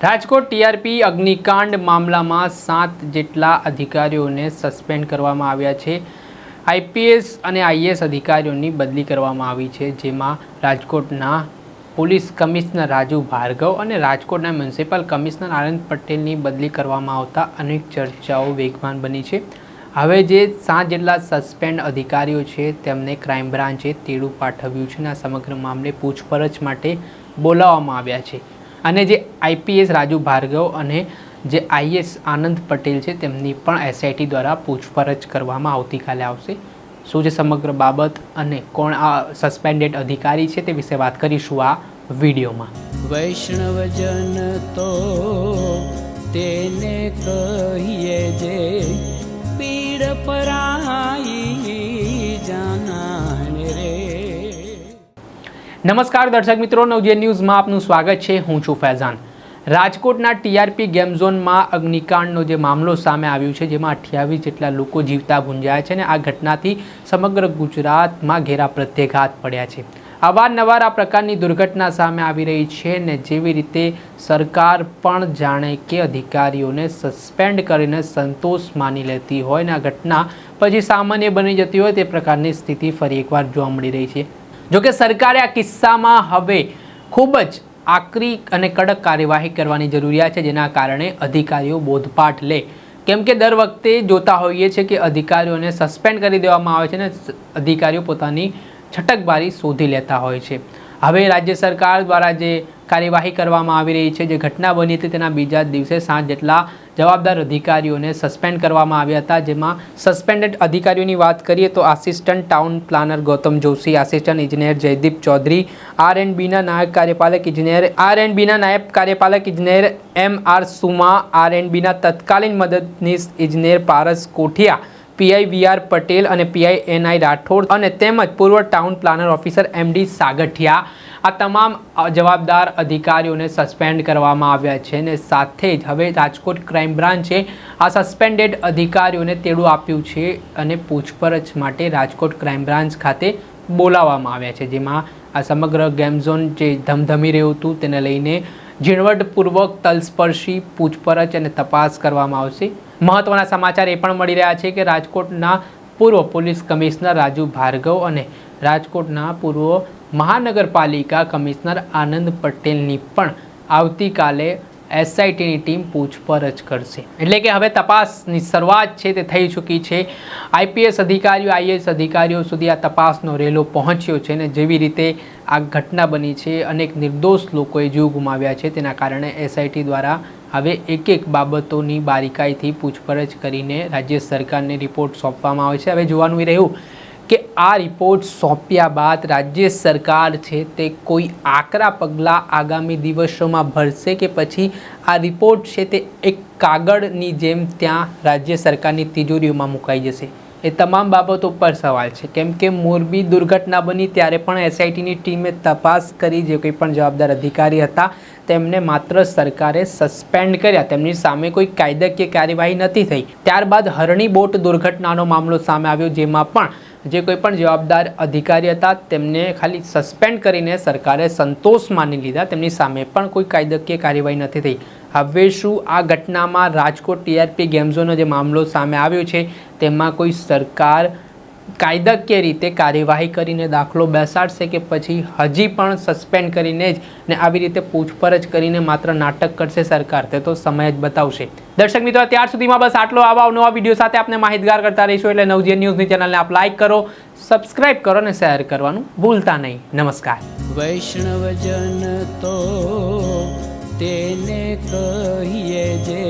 Rajkot TRP અગ્નિકાંડ મામલામાં સાત જેટલા અધિકારીઓને સસ્પેન્ડ કરવામાં આવ્યા છે. આઈપીએસ અને આઈએસ અધિકારીઓની બદલી કરવામાં આવી છે, જેમાં રાજકોટના પોલીસ કમિશનર રાજુ ભાર્ગવ અને રાજકોટના મ્યુનિસિપલ કમિશનર આનંદ પટેલની બદલી કરવામાં આવતા અનેક ચર્ચાઓ વેગવાન બની છે. હવે જે સાત જેટલા સસ્પેન્ડ અધિકારીઓ છે, તેમને ક્રાઇમ બ્રાન્ચે તેડું પાઠવ્યું છે અને સમગ્ર મામલે પૂછપરછ માટે બોલાવવામાં આવ્યા છે. અને જે આઈપીએસ રાજુ ભાર્ગવ અને જે આઈએસ આનંદ પટેલ છે, તેમની પણ એસઆઈટી દ્વારા પૂછપરછ કરવામાં આવતીકાલે આવશે. શું છે સમગ્ર બાબત અને કોણ આ સસ્પેન્ડેડ અધિકારી છે તે વિશે વાત કરીશું આ વિડીયોમાં. વૈષ્ણવજન તો તેને કહીએ જે પીડ પરાઈ નમસ્કાર દર્શક મિત્રો નવજે ન્યૂઝમાં આપનું સ્વાગત છે. હું છું ફૈઝાન. રાજકોટના ટીઆરપી ગેમ ઝોનમાં અગ્નિકાંડનો જે મામલો સામે આવ્યો છે, જેમાં અઠ્યાવીસ જેટલા લોકો જીવતા ભૂંજાયા છે અને આ ઘટનાથી સમગ્ર ગુજરાતમાં ઘેરા પ્રત્યાઘાત પડ્યા છે. અવારનવાર આ પ્રકારની દુર્ઘટના સામે આવી રહી છે ને જેવી રીતે સરકાર પણ જાણે કે અધિકારીઓને સસ્પેન્ડ કરીને સંતોષ માની લેતી હોય ને આ ઘટના પછી સામાન્ય બની જતી હોય તે પ્રકારની સ્થિતિ ફરી એકવાર જોવા મળી રહી છે. જોકે સરકારે આ કિસ્સામાં હવે ખૂબ જ આકરી અને કડક કાર્યવાહી કરવાની જરૂરિયાત છે, જેના કારણે અધિકારીઓ બોધપાઠ લે. કેમ કે દર વખતે જોતા હોઈએ છીએ કે અધિકારીઓને સસ્પેન્ડ કરી દેવામાં આવે છે ને અધિકારીઓ પોતાની છટકબારી શોધી લેતા હોય છે. હવે રાજ્ય સરકાર દ્વારા જે કાર્યવાહી કરવામાં આવી રહી છે, જે ઘટના બની હતી તેના બીજા દિવસે સાંજ જેટલા જવાબદાર અધિકારીઓને સસ્પેન્ડ કરવામાં આવ્યા હતા. જેમાં સસ્પેન્ડેડ અધિકારીઓની વાત કરીએ તો assistant town planner Gautam Joshi, assistant ઇજનેર જયદીપ ચૌધરી આર એન્ડ બીના નાયબ કાર્યપાલક ઇજનેર આર એન્ડ બીના નાયબ કાર્યપાલક ઇજનેર M R Suma R and બીના તત્કાલીન મદદનીશ ઇજનેર Paras Kothiya, PI V R Patel અને પીઆઈ એન આઈ રાઠોડ અને તેમજ પૂર્વ town planner officer M D Sagathiya. આ તમામ જવાબદાર અધિકારીઓને સસ્પેન્ડ કરવામાં આવ્યા છે અને સાથે જ હવે રાજકોટ ક્રાઇમ બ્રાન્ચે આ સસ્પેન્ડેડ અધિકારીઓને તેડું આપ્યું છે અને પૂછપરછ માટે રાજકોટ ક્રાઇમ બ્રાન્ચ ખાતે બોલાવવામાં આવ્યા છે. જેમાં આ સમગ્ર ગેમ ઝોન જે ધમધમી રહ્યું હતું તેને લઈને ઝીણવટપૂર્વક તલસ્પર્શી, પૂછપરછ અને તપાસ કરવામાં આવશે. મહત્વના સમાચાર એ પણ મળી રહ્યા છે કે રાજકોટના પૂર્વ પોલીસ કમિશનર રાજુ ભાર્ગવ અને રાજકોટના પૂર્વ મહાનગરપાલિકા કમિશનર આનંદ પટેલની પણ આવતીકાલે એસઆઈટીની ટીમ પૂછપરછ કરશે. એટલે કે હવે તપાસની શરૂઆત છે તે થઈ ચૂકી છે. આઈપીએસ અધિકારીઓ, આઈએએસ અધિકારીઓ સુધી આ તપાસનો રેલો પહોંચ્યો છે ને જેવી રીતે આ ઘટના બની છે, અનેક નિર્દોષ લોકોએ જીવ ગુમાવ્યા છે તેના કારણે એસઆઈટી દ્વારા હવે એક એક બાબતોની બારીકાઈથી પૂછપરછ કરીને રાજ્ય સરકારને રિપોર્ટ સોંપવામાં આવે છે. હવે જોવાનું રહ્યું કે આ રિપોર્ટ સોંપ્યા બાદ રાજ્ય સરકાર છે તે કોઈ આકરા પગલાં આગામી દિવસોમાં ભરશે કે પછી આ રિપોર્ટ છે તે એક કાગળની જેમ ત્યાં રાજ્ય સરકારની તિજોરીઓમાં મુકાઈ જશે? એ તમામ બાબતો પર સવાલ છે. કેમ કે મોરબી દુર્ઘટના બની ત્યારે પણ એસઆઈટીની ટીમે તપાસ કરી, જે કોઈ પણ જવાબદાર અધિકારી હતા, તેમને માત્ર સરકારે સસ્પેન્ડ કર્યા. તેમની સામે કોઈ કાયદાકીય કાર્યવાહી નથી થઈ. ત્યારબાદ હરણી બોટ દુર્ઘટનાનો મામલો સામે આવ્યો, જેમાં પણ જે કોઈ પણ જવાબદાર અધિકારી હતા, તેમને ખાલી સસ્પેન્ડ કરીને સરકારે સંતોષ માની લીધા. તેમની સામે પણ કોઈ કાયદાકીય કાર્યવાહી નથી થઈ. હવે શું આ ઘટનામાં રાજકોટ ટીઆરપી ગેમ જે મામલો સામે આવ્યો છે તેમાં કોઈ સરકાર કાયદાકીય રીતે કાર્યવાહી કરીને દાખલો બેસાડશે કે પછી હજી પણ સસ્પેન્ડ કરીને જ ને આવી રીતે પૂછપરછ કરીને માત્ર નાટક કરશે સરકાર? તે તો સમય જ બતાવશે. દર્શક મિત્રો, ત્યાર સુધીમાં બસ આટલો. આવા નવા વીડિયો સાથે આપણે માહિતગાર કરતા રહીશું. એટલે નવજીવન ન્યૂઝની ચેનલને આપ લાઈક કરો સબસ્ક્રાઇબ કરો અને શેર કરવાનું ભૂલતા નહીં. નમસ્કાર. વૈષ્ણવજન તો તેને કહીએ જે